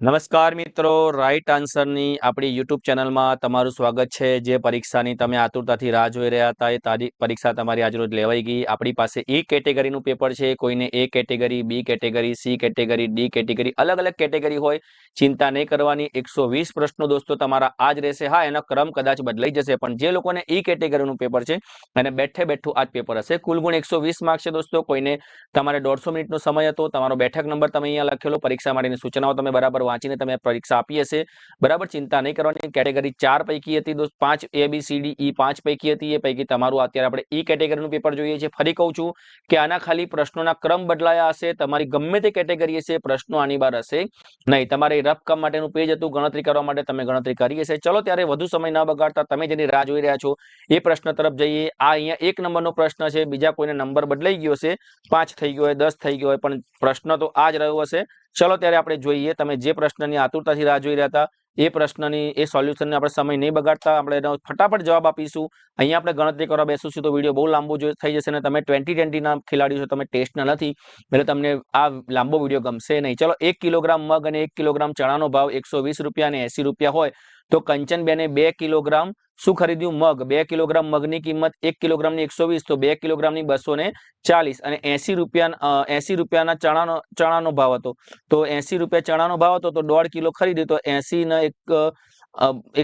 નમસ્કાર મિત્રો રાઈટ આન્સરની આપણી યુટ્યુબ ચેનલમાં તમારું સ્વાગત છે. જે પરીક્ષાની તમે આતુરતાથી રાહ જોઈ રહ્યા હતા, એ તારીખ પરીક્ષા તમારી આજરોજ લેવાઈ ગઈ. આપણી પાસે એ કેટેગરીનું પેપર છે. કોઈને A category, B category, C category, D category, અલગ અલગ કેટેગરી હોય. ચિંતા નહીં કરવાની. એકસો પ્રશ્નો દોસ્તો તમારા આ જ રહેશે. હા, એનો ક્રમ કદાચ બદલાઈ જશે, પણ જે લોકોને ઈ કેટેગરીનું પેપર છે અને બેઠે બેઠું આ પેપર હશે. કુલ ગુણ એકસો માર્ક છે દોસ્તો. કોઈને તમારે દોઢસો મિનિટનો સમય હતો. તમારો બેઠક નંબર તમે અહીંયા લખેલો. પરીક્ષા માટેની સૂચનાઓ તમે બરાબર વાંચીને તમે પરીક્ષા આપી હશે. બરાબર, ચિંતા નહીં કરવાની. કેટેગરી ચાર પૈકી હતી દોસ્ત. પાંચ એ બી સી ડી ઈ પાંચ પૈકી હતી. એ પૈકી તમારું અત્યારે આપણે ઈ કેટેગરીનું પેપર જોઈએ છે. ફરી કહું છું કે આના ખાલી પ્રશ્નોના ક્રમ બદલાયા હશે. તમારી ગમે તે કેટેગરી હશે, પ્રશ્નો આની બાર હશે નહીં. તમારે રફકમ માટેનું પેજ હતું. ગણતરી કરવા માટે તમે ગણતરી કરી હશે. ચલો, ત્યારે વધુ સમય ન બગાડતા તમે જેની રાહ જોઈ રહ્યા છો, એ પ્રશ્ન તરફ જઈએ. આ અહીંયા એક નંબરનો પ્રશ્ન છે. બીજા કોઈને નંબર બદલાઈ ગયો છે પાંચ થઈ ગયો હોય, દસ થઈ ગયો હોય, પણ પ્રશ્ન તો આ જ રહ્યો હશે. ચલો ત્યારે આપણે જોઈએ તમે જે પ્રશ્નની આતુરતાથી રાહ જોઈ રહ્યા હતા, એ પ્રશ્નની, એ સોલ્યુશનને આપણે સમય નહીં બગાડતા, આપણે એનો ફટાફટ જવાબ આપીશું. અહીંયા આપણે ગણતરી કરવા બેસીશું તો વીડિયો બહુ લાંબો થઈ જશે અને તમે ટ્વેન્ટી ટ્વેન્ટીના ખેલાડીઓ છો, તમે ટેસ્ટના નથી, એટલે તમને આ લાંબો વીડિયો ગમશે નહીં. ચલો, એક કિલોગ્રામ મગ અને એક કિલોગ્રામ ચણાનો ભાવ એકસો રૂપિયા અને એસી રૂપિયા હોય, તો કંચનબેને બે કિલોગ્રામ શું ખરીદ્યું? મગ. બે કિલોગ્રામ મગની કિંમત એક કિલોગ્રામની એકસો વીસ, તો બે કિલોગ્રામની બસો ને ચાલીસ. અને એસી રૂપિયા એસી રૂપિયાના ચણાનો ચણાનો ભાવ હતો. તો એસી રૂપિયા ચણાનો ભાવ હતો, તો દોઢ કિલો ખરીદ્યું, તો એસી ના એક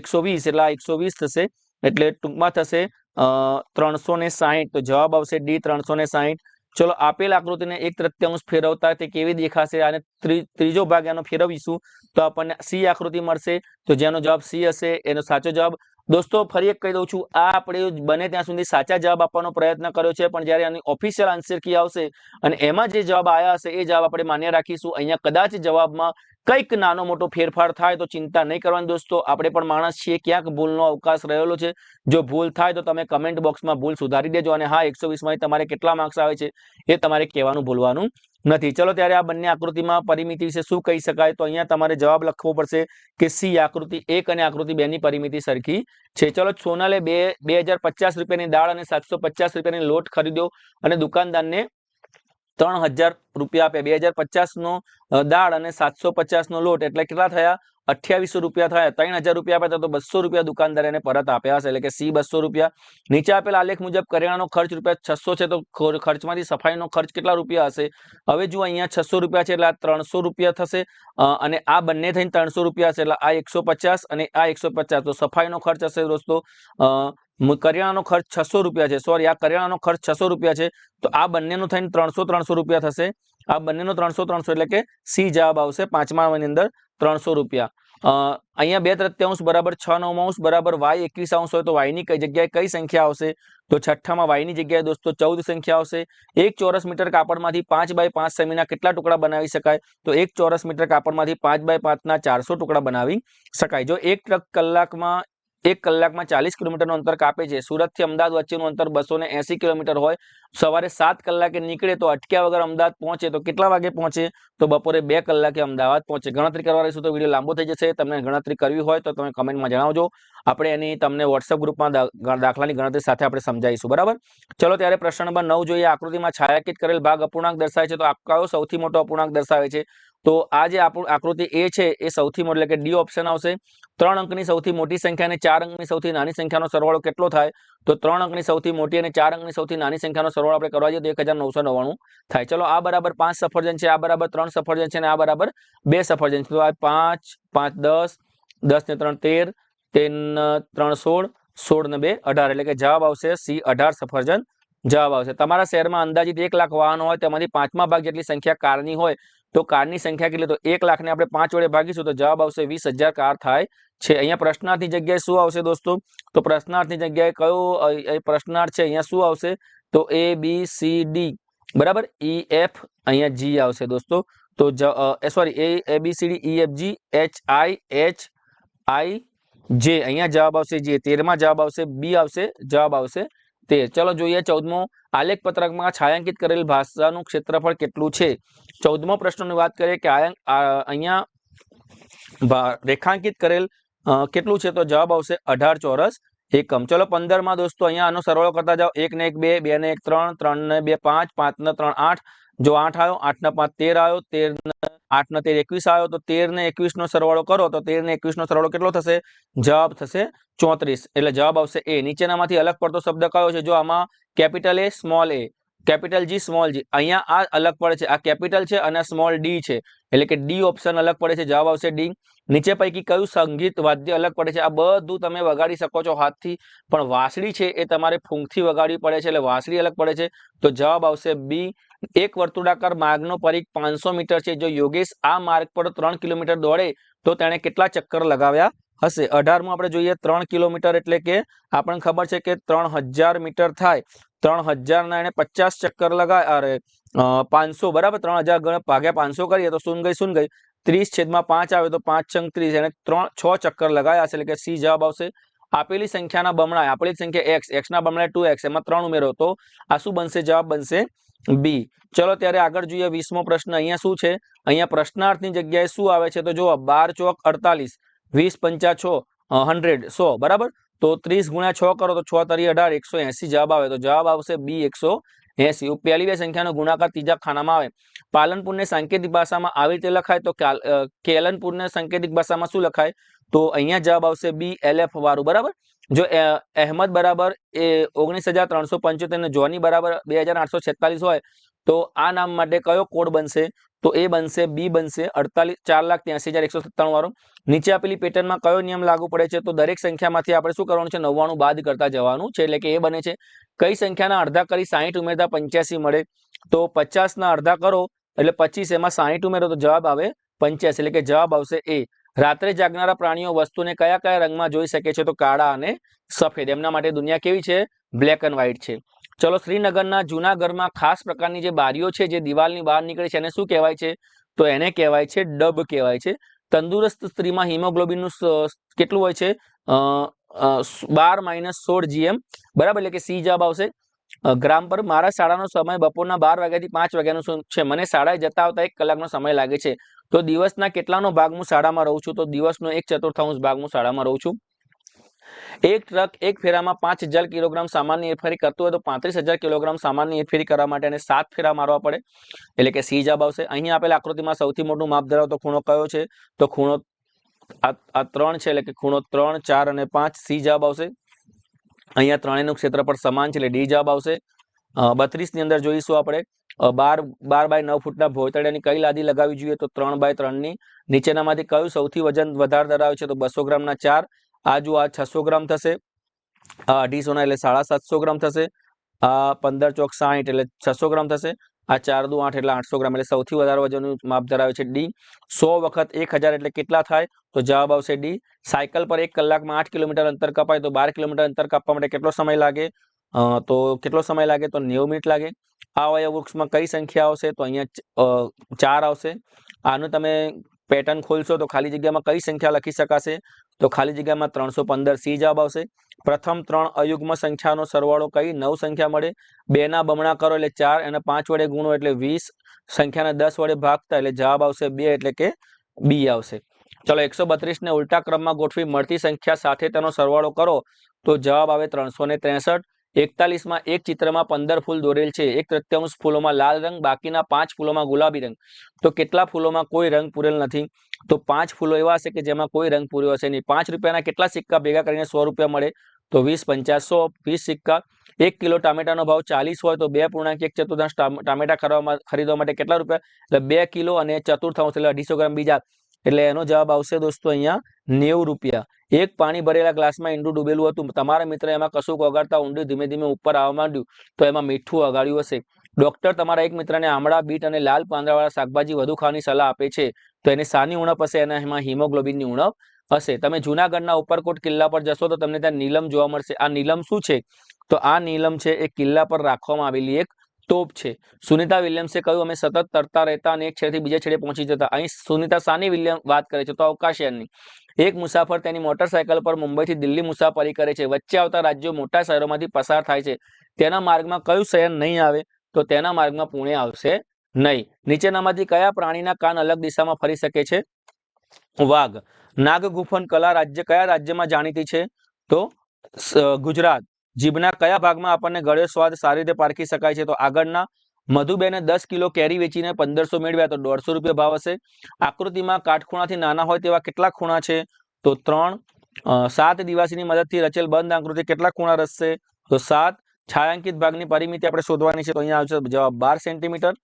એકસો વીસ, એટલે આ એકસો વીસ થશે, એટલે ટૂંકમાં થશે ત્રણસો ને સાહીઠ. તો જવાબ આવશે ડી, ત્રણસો ને સાહીઠ. ચલો, આપેલ આકૃતિને એક તૃત્યાંશ ફેરવતા તે કેવી દેખાશે? અને ત્રીજો ભાગ એનો ફેરવીશું. તો આપણને સી આકૃતિ મળશે. તો જેનો જવાબ સી હશે, એનો સાચો જવાબ. દોસ્તો, ફરી એક કહી દઉં છું, આ આપણે બને ત્યાં સુધી સાચા જવાબ આપવાનો પ્રયત્ન કર્યો છે, પણ જ્યારે આની ઓફિશિયલ આન્સર કી આવશે અને એમાં જે જવાબ આવ્યા હશે, એ જવાબ આપણે માન્ય રાખીશું. અહીંયા કદાચ જવાબમાં કંઈક નાનો મોટો ફેરફાર થાય, તો ચિંતા નહીં કરવાની દોસ્તો. આપણે પણ માણસ છીએ, ક્યાંક ભૂલનો અવકાશ રહેલો છે. જો ભૂલ થાય, તો તમે કમેન્ટ બોક્સમાં ભૂલ સુધારી દેજો. અને હા, એકસો વીસમાંથી તમારે કેટલા માર્ક્સ આવે છે, એ તમારે કહેવાનું ભૂલવાનું નથી. ચલો ત્યારે આ બંને આકૃતિમાં પરિમિતિ વિશે શું કહી શકાય? તો અહીંયા તમારે જવાબ લખવો પડશે કે સી આકૃતિ એક અને આકૃતિ બે ની પરિમિતિ સરખી છે. ચલો સોનાલે બે બે રૂપિયાની દાળ અને સાતસો રૂપિયાની લોટ ખરીદ્યો અને દુકાનદારને ત્રણ હજાર રૂપિયા આપ્યા. બે હજાર પચાસ નો દાળ અને સાતસો પચાસ નો લોટ. એટલે કેટલા થયા? અઠ્યાવીસો રૂપિયા થયા. ત્રણ હજાર રૂપિયા આપ્યા તો બસો રૂપિયા દુકાનદાર એને પરત આપ્યા હશે. એટલે કે સી બસો રૂપિયા. નીચે આપેલા આલેખ મુજબ કરિયાણાનો ખર્ચ રૂપિયા છસો છે તો ખર્ચમાંથી સફાઈનો ખર્ચ કેટલા રૂપિયા હશે? હવે જુઓ અહીંયા છસો રૂપિયા છે એટલે આ ત્રણસો રૂપિયા થશે. અને આ બંને થઈને ત્રણસો રૂપિયા હશે. એટલે આ એકસો અને આ એકસો તો સફાઈનો ખર્ચ હશે દોસ્તો અ, કરિયાણાનો ખર્ચ છસો રૂપિયા છે. સોરી આ કરિયાણાનો ખર્ચ છસો રૂપિયા છે. તો આ બંનેનો થઈને ત્રણસો ત્રણસો રૂપિયા થશે. આ બંનેનો ત્રણસો ત્રણસો એટલે કે સી જવાબ આવશે પાંચમાની અંદર ત્રણસો રૂપિયા. અહીંયા બે તૃત્યાંશ બરાબર છ નવમાંશ બરાબર વાય એકવીસ અંશ હોય તો વાયની કઈ જગ્યાએ કઈ સંખ્યા આવશે? તો છઠ્ઠામાં વાયની જગ્યાએ દોસ્તો ચૌદ સંખ્યા આવશે. એક ચોરસ મીટર કાપડમાંથી પાંચ બાય પાંચ સેમીના કેટલા ટુકડા બનાવી શકાય? તો એક ચોરસ મીટર કાપડમાંથી પાંચ બાય પાંચના ચારસો ટુકડા બનાવી શકાય. જો એક કલાકમાં એક કલાકમાં ચાલીસ કિલોમીટરનું અંતર કાપે છે. સુરતથી અમદાવાદ વચ્ચેનું અંતર બસો કિલોમીટર હોય. સવારે સાત કલાકે નીકળે તો અટક્યા વગર અમદાવાદ પહોંચે તો કેટલા વાગે પહોંચે? તો બપોરે બે કલાકે અમદાવાદ પહોંચે. ગણતરી કરવા રહીશું તો વીડિયો લાંબો થઈ જશે. તમને ગણતરી કરવી હોય તો તમે કમેન્ટમાં જણાવજો. આપણે એની તમને વોટ્સઅપ ગ્રુપમાં દાખલાની ગણતરી સાથે આપણે સમજાવીશું. બરાબર? ચલો ત્યારે પ્રશ્ન નંબર નવ જોઈએ. આકૃતિમાં છાયાંકિત કરેલ ભાગ અપૂર્ણાંક દર્શાવે છે. તો કયો સૌથી મોટો અપૂર્ણાંક દર્શાવે છે. તો આ જે આપણું આકૃતિ એ છે, એ સૌથી મોટી, એટલે કે ડી ઓપ્શન આવશે. ત્રણ અંકની સૌથી મોટી સંખ્યા અને ચાર અંકની સૌથી નાની સંખ્યાનો સરવાળો કેટલો થાય? તો ત્રણ અંકની સૌથી મોટી અને ચાર અંકની સૌથી નાની સંખ્યાનો સરવાળો આપણે કરવા જઈએ તો એક થાય. ચલો, આ બરાબર પાંચ સફરજન છે, આ બરાબર ત્રણ સફરજન છે અને આ બરાબર બે સફરજન છે. તો આ પાંચ પાંચ દસ દસ ને ત્રણ તેર તેર ત્રણ સોળ સોળ ને બે અઢાર. એટલે કે જવાબ આવશે સી, અઢાર સફરજન જવાબ આવશે. તમારા શહેરમાં અંદાજિત એક લાખ વાહનો હોય, તેમાંથી પાંચમા ભાગ જેટલી સંખ્યા કારની હોય તો કારની સંખ્યા કેટલી? તો એક લાખને આપણે પાંચ વડે ભાગીશું તો જવાબ આવશે વીસ કાર થાય છે. અહીંયા પ્રશ્નાર્થની જગ્યાએ શું આવશે દોસ્તો? તો પ્રશ્નાર્થની જગ્યાએ કયો પ્રશ્નાર્થ છે અહીંયા શું આવશે? તો એ, બી, સી, ડી. બરાબર? ઈ, એફ અહીંયા જી આવશે દોસ્તો. તો sorry, A B, C, D, E, F, G, H, I H, I, J. અહીંયા જવાબ આવશે જે. તેરમાં જવાબ આવશે, બી આવશે, જવાબ આવશે તેર ચલો જોઈએ ચૌદમો. આલેખ પત્રકમાં છાયાંકિત કરેલ ભાષાનું ક્ષેત્રફળ કેટલું છે? ચૌદમો પ્રશ્નની વાત કરીએ કે અહીંયા રેખાંકિત કરેલ કેટલું છે તો જવાબ આવશે અઢાર ચોરસ. એકમ. ચલો પંદરમાં દોસ્તો, અહીંયા આનો સરવાળો કરતા જાઓ. એક ને એક બે બે ને એક ત્રણ ત્રણ ને બે પાંચ પાંચ ને ત્રણ આઠ. જો આઠ આવ્યો આઠ ને પાંચ તેર આવ્યો તેર ને આઠ ને તેર એકવીસ આવ્યો તો તેર ને એકવીસ નો સરવાળો કરો, તો તેર ને એકવીસ નો સરવાળો કેટલો થશે? જવાબ થશે ચોત્રીસ. એટલે જવાબ આવશે એ. નીચેનામાંથી અલગ પડતો શબ્દ કયો છે? જો આમાં capital A small A capital G, small G. અહીંયા આ અલગ પડે છે. આ કેપિટલ છે અને સ્મોલ ડી છે. એટલે કે ડી ઓપ્શન અલગ પડે છે. જવાબ આવશે ડી. નીચે પૈકી કયું સંગીત વાદ્ય અલગ પડે છે? આ બધું તમે વગાડી શકો છો હાથથી. પણ વાંસળી છે એ તમારે ફૂંકથી વગાડવી પડે છે. એટલે વાંસળી અલગ પડે છે. તો જવાબ આવશે બી. એક વર્તુળાકાર માર્ગનો પરીખ પાંચસો મીટર છે. જો યોગેશ આ માર્ગ પર ત્રણ કિલોમીટર દોડે, તો તેણે કેટલા ચક્કર લગાવ્યા? હશે. અઢારમું આપણે જોઈએ ત્રણ કિલોમીટર એટલે કે આપણને ખબર છે કે ત્રણ મીટર થાય. ત્રણ હજારના એને પચાસ ચક્કર લગાય, અરે પાંચસો, બરાબર? ત્રણ હજાર ગણ ભાગ્યા પાંચસો કરીએ તો શૂન ગઈ શૂન ગઈ. ત્રીસ છેદમાં પાંચ આવે તો પાંચ છંગ ત્રીસ. એને ત્રણ, છ ચક્કર લગાયા હશે એટલે કે સી જવાબ આવશે. આપેલી સંખ્યાના બમણા આપેલી સંખ્યા એક્સ. એક્સના બમણા ટુ એક્સ. એમાં ત્રણ ઉમેરો. તો આ શું બનશે? જવાબ બનશે બી. ચલો ત્યારે આગળ જોઈએ વીસમો પ્રશ્ન. અહીંયા શું છે? અહીંયા પ્રશ્નાર્થની જગ્યાએ શું આવે છે? તો જુઓ, બાર ચોક અડતાલીસ. વીસ પંચા છ હંડ્રેડ, સો, બરાબર? તો ત્રીસ ગુણ્યા છ કરો તો છ તરી અઢાર, એકસો એસી જવાબ આવે. તો જવાબ આવશે બી એકસો એસી. પહેલી બે સંખ્યાનો ગુણાકાર ત્રીજા ખાનામાં આવે. પાલનપુરને સાંકેતિક ભાષામાં આવી રીતે લખાય તો કેલનપુરને સાંકેતિક ભાષામાં શું લખાય? તો અહીંયા જવાબ આવશે બી એલએફ વાળું, બરાબર? જો અહેમદ બરાબર એ ઓગણીસ હજાર ત્રણસો પંચોતેર ને જોની બરાબર બે હજાર આઠસો છેતાલીસ હોય તો આ નામ માટે કયો કોડ બનશે? તો એ બનશે બી બનશે, અડતાલીસ, ચાર લાખ ત્યાંસી હજાર એકસો સત્તાણું વાળો. નીચે આપેલી પેટર્નમાં કયો નિયમ લાગુ પડે છે? તો દરેક સંખ્યામાંથી આપણે શું કરવાનું છે? નવ્વાણું બાદ કરતા જવાનું છે, એટલે કે એ બને છે. કઈ સંખ્યાના અડધા કરી સાહીઠ ઉમેરતા પંચ્યાસી મળે? તો પચાસના અડધા કરો, એટલે પચીસ એમાં સાહીઠ ઉમેરો, તો જવાબ આવે પંચ્યાસી, એટલે કે જવાબ આવશે એ રાત્રે જાગનારા પ્રાણીઓ વસ્તુને કયા કયા રંગમાં જોઈ શકે છે? તો કાળા અને સફેદ. એમના માટે દુનિયા કેવી છે? બ્લેક એન્ડ વ્હાઇટ છે. ચલો શ્રીનગરના જૂનાગઢમાં ખાસ પ્રકારની જે બારીઓ છે, જે દિવાલની બહાર નીકળે છે, એને શું કહેવાય છે? તો એને કહેવાય છે ડબ કહેવાય છે. તંદુરસ્ત સ્ત્રીમાં હિમોગ્લોબિનનું કેટલું હોય છે? બાર માઇનસ સોળ જીએમ. બરાબર, એટલે કે સી જવાબ આવશે. ગ્રામ પર મારા શાળાનો સમય બપોરના બાર વાગ્યાથી પાંચ વાગ્યાનો છે. મને શાળાએ જતા આવતા એક કલાકનો સમય લાગે છે. તો દિવસના કેટલાનો ભાગ હું શાળામાં રહું છું? તો દિવસનો એક ચતુર્થાંશ ભાગ હું શાળામાં રહું છું. એક ટ્રક એક ફેરામાં પાંચ હજાર કિલોગ્રામ સામાનની હેરફેરી કરતું હોય તો પાંત્રીસ હજાર કિલોગ્રામ સામાનની હેરફેરી કરવા માટે અને સાત ફેરા મારવા પડે. એટલે કે સી જવાબ આવશે. અહીં આપેલા આકૃતિમાં સૌથી મોટું માપ ધરાવતો ખૂણો કયો છે? તો ખૂણો આ ત્રણ છે, એટલે કે ખૂણો ત્રણ, ચાર અને પાંચ, સી જવાબ આવશે. અહીંયા ત્રણેયનું ક્ષેત્રફળ સમાન છે, એટલે ડી જવાબ આવશે. બત્રીસની અંદર જોઈશું આપણે. બાર બાર બાય નવ ફૂટના ભોયતળિયાની કઈ લાદી લગાવવી જોઈએ? તો ત્રણ બાય ત્રણની. નીચેનામાંથી કયું સૌથી વજન વધારે ધરાવે છે? તો બસો ગ્રામના ચાર આ જો આ છસો ગ્રામ થશે. આ અઢીસોના એટલે સાડા સાતસો ગ્રામ થશે. આ પંદર ચોક સાહીઠ એટલે છસો ગ્રામ થશે. આ ચાર દુ આઠ એટલે આઠસો ગ્રામ એટલે સૌથી વધારે વજનનું માપ ધરાવે છે ડી. સો વખત એક એટલે કેટલા થાય? તો જવાબ આવશે ડી. સાયકલ પર એક કલાકમાં આઠ કિલોમીટર અંતર કપાય તો બાર કિલોમીટર અંતર કાપવા માટે કેટલો સમય લાગે? તો કેટલો સમય લાગે? તો નેવું મિનિટ લાગે. આ વૃક્ષમાં કઈ સંખ્યા આવશે? તો અહીંયા ચાર આવશે. આનું તમે પેટર્ન ખોલશો તો ખાલી જગ્યામાં કઈ સંખ્યા લખી શકાશે? તો ખાલી જગ્યામાં ત્રણસો પંદર સી જવાબ આવશે. પ્રથમ ત્રણ અયુગ્મ સંખ્યાનો સરવાળો કઈ? નવ સંખ્યા મળે. બે ના બમણા કરો એટલે ચાર અને પાંચ વડે ગુણો એટલે વીસ. સંખ્યાને દસ વડે ભાગતા એટલે જવાબ આવશે બે એટલે કે બી આવશે. ચલો એકસો બત્રીસને ઉલટા ક્રમમાં ગોઠવી મળતી સંખ્યા સાથે તેનો સરવાળો કરો. તો જવાબ આવે ત્રણસો ને ત્રેસઠ. એકતાલીસમાં એક ચિત્રમાં પંદર ફૂલ દોરેલ છે. એક તૃત્યાંશ ફૂલોમાં લાલ રંગ, બાકીના પાંચ ફૂલોમાં ગુલાબી રંગ. તો કેટલા ફૂલોમાં કોઈ રંગ પૂરેલ નથી? તો પાંચ ફૂલો એવા હશે કે જેમાં કોઈ રંગ પૂર્યો હશે નહીં. પાંચ રૂપિયાના કેટલા સિક્કા ભેગા કરીને સો રૂપિયા મળે? તો વીસ પંચાસો વીસ સિક્કા. એક કિલો ટામેટાનો ભાવ ચાલીસ હોય તો બે પૂર્ણાંક એક ચતુર્થાંશ ટામ- ટામેટા ખરીદવા માટે કેટલા રૂપિયા? એટલે બે કિલો અને ચતુર્થાંશ એટલે અઢીસો ગ્રામ બીજા. એટલે એનો જવાબ આવશે દોસ્તો અહીંયા નેવું રૂપિયા. એક પાણી ભરેલા ગ્લાસમાં ઈંડું ડૂબેલું હતું. તમારા મિત્ર એમાં કશું ઓગાડતા ઊંડું ધીમે ધીમે ઉપર આવવા માંડ્યું તો એમાં મીઠું અગાડ્યું હશે. ડોક્ટર તમારા એક મિત્રને આમળા, બીટ અને લાલ પાંદડાવાળા શાકભાજી વધુ ખાવાની સલાહ આપે છે. તો એને સાની ઉણપ હશે અને એમાં હિમોગ્લોબિનની ઉણપ હશે. તમે જુનાગઢના ઉપરકોટ કિલ્લા પર જશો તો તમને ત્યાં નીલમ જોવા મળશે. આ નીલમ શું છે? તો આ નીલમ છે એ કિલ્લા પર રાખવામાં આવેલી એક તોપ છે. સુનિતા વિલિયમ્સે કહ્યું, અમે સતત તરતા રહેતા અને એક છેડેથી બીજા છેડે પહોંચી જતા. અહીં સુનિતા સાની વિલિયમ વાત કરે છે તો અવકાશયાનની એક મુસાફર તેની મોટરસાયકલ પર મુંબઈથી દિલ્હી મુસાફરી કરે છે. વચ્ચે આવતા રાજ્યો મોટા શહેરોમાંથી પસાર થાય છે. તેના માર્ગમાં કયું શહેર નહીં આવે, તો તેના માર્ગમાં પુણે આવશે નહીં. નીચેનામાંથી કયા પ્રાણીના કાન અલગ દિશામાં ફરી શકે છે? વાઘ. નાગગુફન કલા રાજ્ય કયા રાજ્યમાં જાણીતી છે? તો ગુજરાત. જીભના કયા ભાગમાં આપણને ગળ્યો સ્વાદ સારી રીતે પારખી શકાય છે? તો આગળના મધુબેને દસ કિલો કેરી વેચીને પંદરસો મેળવ્યા તો દોઢસો રૂપિયા ભાવ હશે. આકૃતિમાં કાટખૂણાથી નાના હોય તેવા કેટલા ખૂણા છે? તો ત્રણ સાત દિવાસીની મદદથી રચેલ બંધ આકૃતિ કેટલા ખૂણા રચશે? તો સાત, છાયાંકિત ભાગની પરિમિતિ આપણે શોધવાની છે તો અહીંયા આવશે જવાબ બાર સેન્ટીમીટર.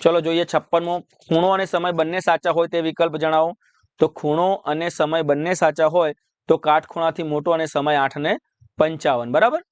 ચલો જોઈએ છપ્પનમો, ખૂણો અને સમય બંને સાચા હોય તે વિકલ્પ જણાવો. તો ખૂણો અને સમય બંને સાચા હોય તો કાટખૂણાથી મોટો અને સમય આઠ ને પંચાવન, બરાબર?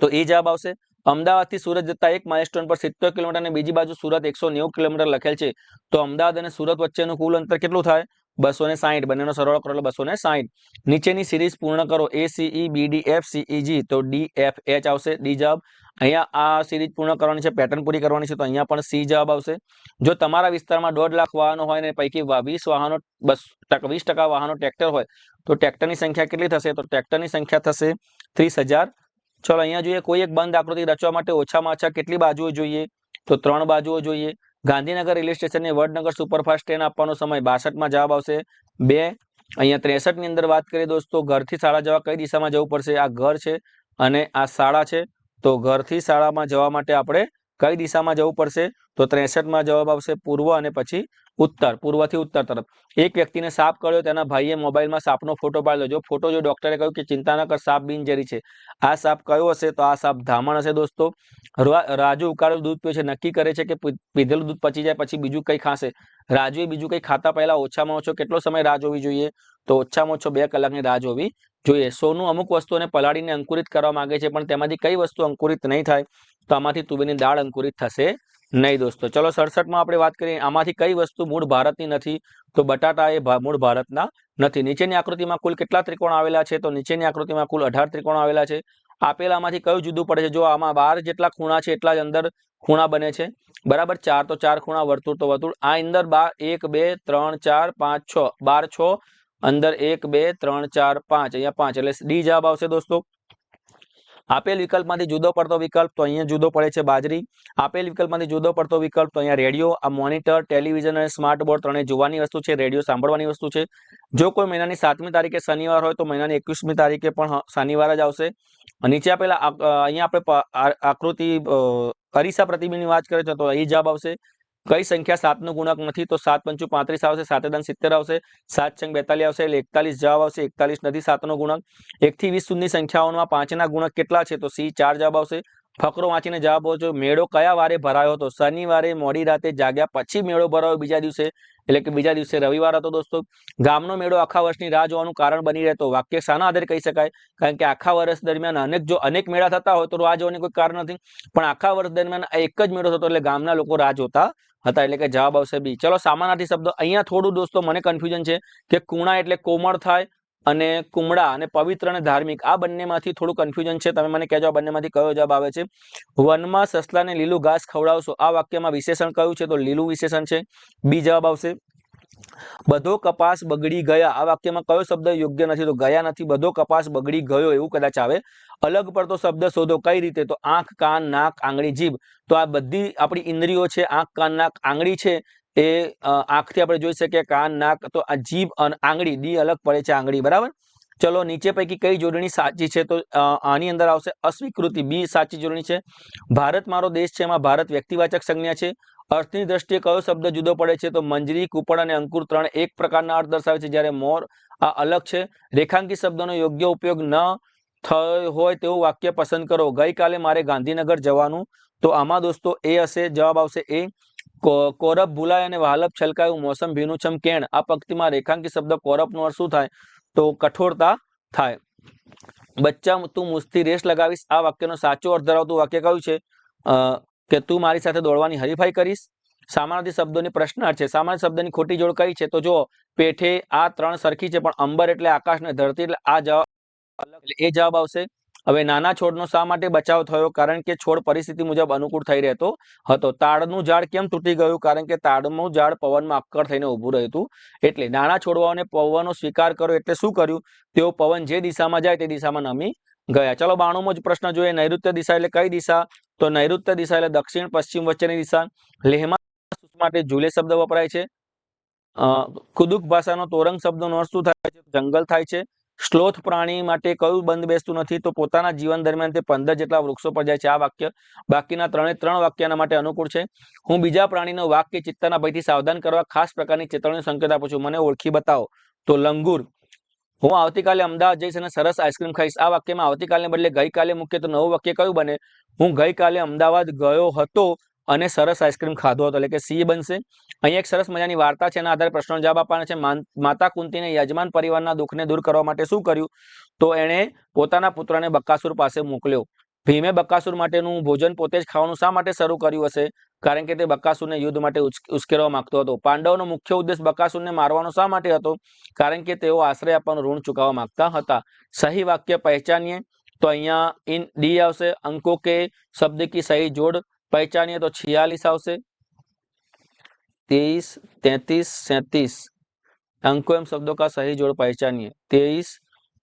તો એ જવાબ આવશે. અમદાવાદથી સુરત જતા એક માઇલસ્ટોન પર સિત્તેર કિલોમીટર અને બીજી બાજુ સુરત એકસો નેવું કિલોમીટર લખેલ છે. તો અમદાવાદ અને સુરત વચ્ચેનું કુલ અંતર કેટલું થાય? બસો ને સાહીઠ બંનેનો સરવાળો કરો એટલે બસો ને સાહીઠ નીચેની સિરીઝ પૂર્ણ કરો. A C E B D F C E G તો ડી એફ એચ આવશે. ડી જવાબ. અહીંયા આ સિરીઝ પૂર્ણ કરવાની છે પેટર્ન પૂરી કરવાની છે, તો અહીંયા પણ સી જવાબ આવશે. જો તમારા વિસ્તારમાં દોઢ લાખ વાહનો હોય ને પૈકી વીસ વાહનો, બસ વીસ વાહનો ટ્રેક્ટર હોય, તો ટ્રેક્ટરની સંખ્યા કેટલી થશે? તો ટ્રેક્ટરની સંખ્યા થશે ત્રીસ હજાર ચલો, અહીંયા જોઈએ, કોઈ એક બંધ આકૃતિ રચવા માટે ઓછામાં ઓછા કેટલી બાજુઓ જોઈએ? તો ત્રણ બાજુઓ જોઈએ. ગાંધીનગર રેલવે સ્ટેશનને વડનગર સુપરફાસ્ટ ટ્રેન આપવાનો સમય બાસઠમાં જવાબ આવશે. બે, અહીંયા ત્રેસઠની અંદર વાત કરીએ દોસ્તો, ઘરથી શાળા જવા કઈ દિશામાં જવું પડશે? આ ઘર છે અને આ શાળા છે. તો ઘરથી શાળામાં જવા માટે આપણે કઈ દિશામાં જવું પડશે? તો ત્રેસઠમાં જવાબ આવશે પૂર્વ અને પછી ઉત્તર, પૂર્વથી ઉત્તર તરફ. એક વ્યક્તિને સાપ કર્યો, તેના ભાઈએ મોબાઈલમાં સાપનો ફોટો પાડ્યો જો ફોટો જો ડોક્ટરે કહ્યું કે ચિંતા ન કર, સાપ બિનજેરી છે. આ સાપ કયો હશે? તો આ સાપ ધામણ હશે દોસ્તો. રાજુ ઉકાળેલું દૂધ પીવે છે. નક્કી કરે છે કે પીધેલું દૂધ પચી જાય, પછી બીજું કંઈ ખાશે. રાજુએ બીજું કંઈ ખાતા પહેલા ઓછામાં ઓછો કેટલો સમય રાહ જોવી જોઈએ? તો ઓછામાં ઓછો બે કલાકની રાહ જોવી જોઈએ, સોનું અમુક વસ્તુઓને પલાળીને અંકુરિત કરવા માંગે છે, પણ તેમાંથી કઈ વસ્તુ અંકુરિત નહીં થાય, તો આમાંથી તુવેરની દાળ અંકુરિત થશે નહીં દોસ્તો. ચલો સડસઠમાં આપણે વાત કરીએ, આમાંથી કઈ વસ્તુ મૂળ ભારતની નથી, તો બટાટા એ મૂળ ભારતના નથી. નીચેની આકૃતિમાં કુલ કેટલા ત્રિકોણ આવેલા છે, તો નીચેની આકૃતિમાં કુલ અઢાર ત્રિકોણ આવેલા છે. આપેલામાંથી કયું જુદું પડે છે? જો આમાં બાર જેટલા ખૂણા છે, એટલા જ અંદર ખૂણા બને છે. બરાબર ચાર તો ચાર ખૂણા, વર્તુળ તો વર્તુળ. આ અંદર બાર એક, બે, ત્રણ, ચાર, પાંચ, છ. બાર, છ અંદર એક, બે, ત્રણ, ચાર, પાંચ, અહીંયા પાંચ. એટલે ડી જવાબ આવશે દોસ્તો. આપેલ વિકલ્પમાંથી જુદો પડતો વિકલ્પ તો અહીંયા જુદો પડે છે બાજરી. આપેલ વિકલ્પમાંથી જુદો પડતો વિકલ્પ તો અહીંયા રેડિયો, આ મોનિટર, ટેલિવિઝન અને સ્માર્ટ બોર્ડ ત્રણેય જોવાની વસ્તુ છે, રેડિયો સાંભળવાની વસ્તુ છે. જો કોઈ મહિનાની સાતમી તારીખે શનિવાર હોય તો મહિનાની એકવીસમી તારીખે પણ શનિવાર જ આવશે. નીચે આપેલા અહીંયા આપણે આકૃતિ અરીસા પ્રતિબિંબની વાત કરીએ તો અહીં જવાબ આવશે. કઈ સંખ્યા સાતનો ગુણક નથી, તો સાત પંચુ પાંત્રીસ આવશે, સાતે દાન સિત્તેર આવશે, સાત છંગ બેતાલીસ આવશે, એટલે એકતાલીસ જવાબ આવશે, એકતાલીસ નથી સાતનો ગુણક. એકથી વીસ સુધીની સંખ્યાઓમાં પાંચના ગુણક કેટલા છે, તો સી ચાર જવાબ આવશે ફકરો વાંચીને જવાબ આપો મેળો કયા વારે ભરાયો હતો? શનિવારે મોડી રાતે જાગ્યા પછી મેળો ભરાયો બીજા દિવસે? એટલે કે બીજા દિવસે રવિવાર હતો દોસ્તો. ગામનો મેળો આખા વર્ષની રાહ જોવાનું કારણ બની રહેતો. વાક્ય શાના આધારે કહી શકાય. કારણ કે આખા વર્ષ દરમિયાન અનેક જો અનેક મેળા થતા હોય તો રાહ જોવાની કોઈ કારણ નથી. પણ આખા વર્ષ દરમિયાન એક જ મેળો થતો એટલે ગામના લોકો રાહ જોતા હતા. એટલે કે જવાબ આવશે બી. ચલો સામાનાર્થી શબ્દ. અહીંયા થોડું દોસ્તો મને કન્ફ્યુઝન છે કે કુણા એટલે કોમળ થાય અને કુમળા અને પવિત્ર અને ધાર્મિક, આ બંનેમાંથી થોડું કન્ફ્યુઝન છે. તમે મને કહેજો આ બંનેમાંથી કયો જવાબ આવે છે. વનમાં સસલાને લીલું ઘાસ ખવડાવશો. આ વાક્યમાં વિશેષણ કયું છે તો લીલું વિશેષણ છે. બી જવાબ આવશે. બધો કપાસ બગડી ગયા. આ વાક્યમાં કયો શબ્દ યોગ્ય નથી? તો ગયા નથી. બધો કપાસ બગડી ગયો એવું કદાચ આવે. અલગ પડતો શબ્દ શોધો કઈ રીતે? તો આંખ, કાન, નાક, આંગળી, જીભ. તો આ બધી આપણી ઇન્દ્રિયો છે. આંખ, કાન, નાક, આંગળી છે. એ આંખથી આપણે જોઈ શકીએ કાન, નાક તો આ જીભ અને આંગળી ડી અલગ પડે છે આંગળી, બરાબર? ચલો, નીચે પૈકી કઈ જોડણી સાચી છે? તો આની અંદર આવશે અસ્વીકૃતિ, બી સાચી જોડણી છે. ભારત મારો દેશ છે, એમાં ભારત વ્યક્તિવાચક સંજ્ઞા છે. અર્થની દ્રષ્ટિએ કયો શબ્દ જુદો પડે છે? તો મંજરી કુપડ અને અંકુર ત્રણ એક પ્રકારના અર્થ દર્શાવે છે. જ્યારે મોર આ અલગ છે. રેખાંકિત શબ્દનો યોગ્ય ઉપયોગ ન થયો હોય તેવું વાક્ય પસંદ કરો. ગઈકાલે મારે ગાંધીનગર જવાનું. તો આમાં દોસ્તો એ હશે, જવાબ આવશે એ. કોરપ ભૂલાય અને વાલપ છલકાયું. મોસમ ભીનું છમ કેણ. આ પંક્તિમાં રેખાંકિત શબ્દ કોરપનો અર્થ શું થાય? તો કઠોરતા થાય. બચ્ચા, તું મુસ્તી રેસ લગાવીશ. આ વાક્યનો સાચો અર્થ ધરાવતું વાક્ય કયું છે? કે તું મારી સાથે દોડવાની હરીફાઈ કરીશ? સામાન્ય શબ્દોની પ્રશ્નાર્થ છે. સામાન્ય શબ્દની ખોટી જોડ કઈ છે? તો જો પેઠે આ ત્રણ સરખી છે, પણ અંબર એટલે આકાશ ને ધરતી એટલે આ જવાબ એ જવાબ આવશે હવે નાના છોડનો શા માટે બચાવ થયો? કારણ કે છોડ પરિસ્થિતિ મુજબ અનુકૂળ થઈ રહેતો હતો. તાડનું ઝાડ કેમ તૂટી ગયું? કારણ કે તાડનું ઝાડ પવનમાં અક્કડ થઈને ઊભું રહ્યું એટલે નાના છોડવાઓને પવનનો સ્વીકાર કર્યો એટલે શું કર્યું? તેઓ પવન જે દિશામાં જાય તે દિશામાં નમી ગયા. ચલો બાણુમો જ પ્રશ્ન જોઈએ. નૈઋત્ય દિશા એટલે કઈ દિશા? તો નૈઋત્ય દિશા એટલે દક્ષિણ, પશ્ચિમ વચ્ચેની દિશા. લેહમાં માટે ઝૂલે શબ્દ વપરાય છે? કુદુક ભાષાનો તોરંગ શબ્દનો અર્થ શું થાય છે? જંગલ થાય છે. સ્લોથ પ્રાણી માટે કયું બંધ બેસતું નથી, તો પોતાના જીવન દરમિયાન તે પંદર જેટલા વૃક્ષો પર જાય છે. આ વાક્ય બાકીના ત્રણે, ત્રણ વાક્યના માટે અનુકૂળ છે. હું બીજા પ્રાણીનો વાક્ય ચિત્તાના ભયથી સાવધાન કરવા ખાસ પ્રકારની ચેતવણી સંકેત આપું છું. મને ઓળખી બતાવો. તો લંગુર. હું આવતીકાલે અમદાવાદ જઈશ અને સરસ આઈસ્ક્રીમ ખાઈશ. આ વાક્યમાં આવતીકાલને બદલે ગઈકાલે મૂકીએ તો નવું વાક્ય કયું બને? હું ગઈકાલે અમદાવાદ ગયો હતો. અને સરસ આઈસ્ક્રીમ ખાધો હતો, એટલે કે સી બનશે. અહીંયા એક સરસ મજાની વાર્તા છે, એના આધારે પ્રશ્નનો જવાબ આપવાનો છે. માતા કુંતીને યજમાન પરિવારના દુઃખને દૂર કરવા માટે શું કર્યું? તો એણે પોતાના પુત્રને બકાસુર પાસે મોકલ્યો. ભીમે બકાસુર માટેનું ભોજન પોતે જ ખાવાનું શા માટે શરૂ કર્યું હશે? કારણ કે તે બકાસુરને યુદ્ધ માટે ઉશ્કેરવા માંગતો હતો. પાંડવોનો મુખ્ય ઉદ્દેશ બકાસુરને મારવાનો શા માટે હતો? કારણ કે તેઓ આશ્રય આપવાનું ઋણ ચૂકવવા માંગતા હતા. સહી વાક્ય પહેચાનીએ, તો અહીંયા ઇન ડી આવશે. અંકો કે શબ્દ કી સહી જોડ पहचानिए तो छियालीस आवश्य तेईस, तैतीस, सैतीस। अंकों एवं शब्दों का सही जोड़ पहचानिए। तेईस,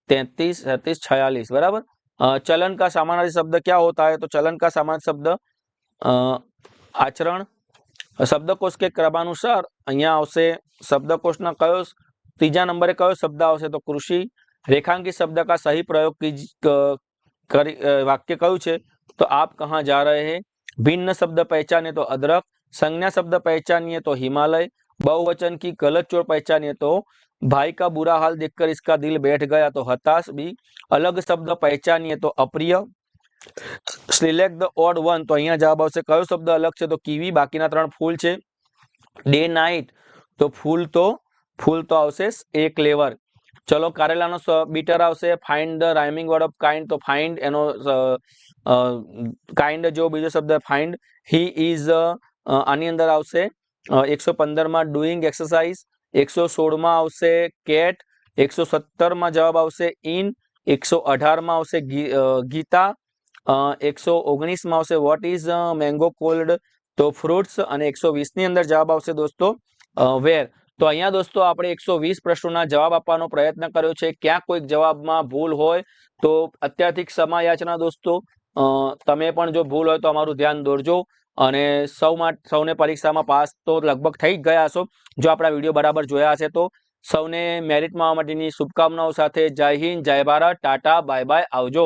तैतीस, सैतीस, छियालीस, बराबर? चलन का सामान्य शब्द क्या होता है? तो चलन का सामान्य शब्द आचरण। આચરણ के क्रमानुसार अवश्य અહીંયા આવશે શબ્દકોશના કયો ત્રીજા નંબરે કયો શબ્દ આવશે તો કૃષિ રેખાંકિત શબ્દ કા સહી પ્રયોગ વાક્ય કયું છે तो आप કહા जा रहे हैं? भिन्न शब्द पहचाने तो अदरक संज्ञा शब्द पहचानिए तो हिमालय बहुवचन की गलत जोड़ पहचानिए तो भाई का बुरा हाल देखकर इसका दिल बैठ गया तो हताश भी अलग शब्द पहचानिए तो अप्रिय સિલેક્ટ ધ ઓડ વન તો અહીંયા જવાબ આવશે કયો શબ્દ અલગ છે તો કીવી બાકીના ત્રણ ફૂલ છે ડે નાઇટ તો ફૂલ તો ફૂલ તો આવશે એક લેવર ચલો કારેલાનો સ- બીટર આવશે find the rhyming word of kind તો ફાઇન્ડ એનો કાઇન્ડ જો બીજો શબ્દ ફાઇન્ડ હી ઇઝ આની અંદર આવશે એકસો પંદરમાં ડુઈંગ એક્સરસાઇઝ એકસો સોળમાં આવશે કેટ એકસો સત્તરમાં જવાબ આવશે ઇન એકસો અઢારમાં આવશે ગી- અ, ગીતા એકસો ઓગણીસમાં આવશે વોટ ઇઝ મેંગો કોલ્ડ તો ફ્રૂટ્સ અને એકસો વીસની અંદર જવાબ આવશે દોસ્તો વેર તો અહીંયા દોસ્તો આપણે એકસો વીસ પ્રશ્નોના જવાબ આપવાનો પ્રયત્ન કર્યો છે. ક્યાં કોઈક જવાબમાં ભૂલ હોય તો અત્યારથી ક્ષમા યાચના દોસ્તો તમે પણ જો ભૂલ હોય તો અમારું ધ્યાન દોરજો. અને સૌમાં, સૌને પરીક્ષામાં પાસ તો લગભગ થઈ ગયા હશો. જો આપણા વીડિયો બરાબર જોયા હશે તો સૌને મેરિટમાં માટેની શુભકામનાઓ સાથે જય હિન્દ, જય ભારત, ટાટા, બાય બાય, આવજો.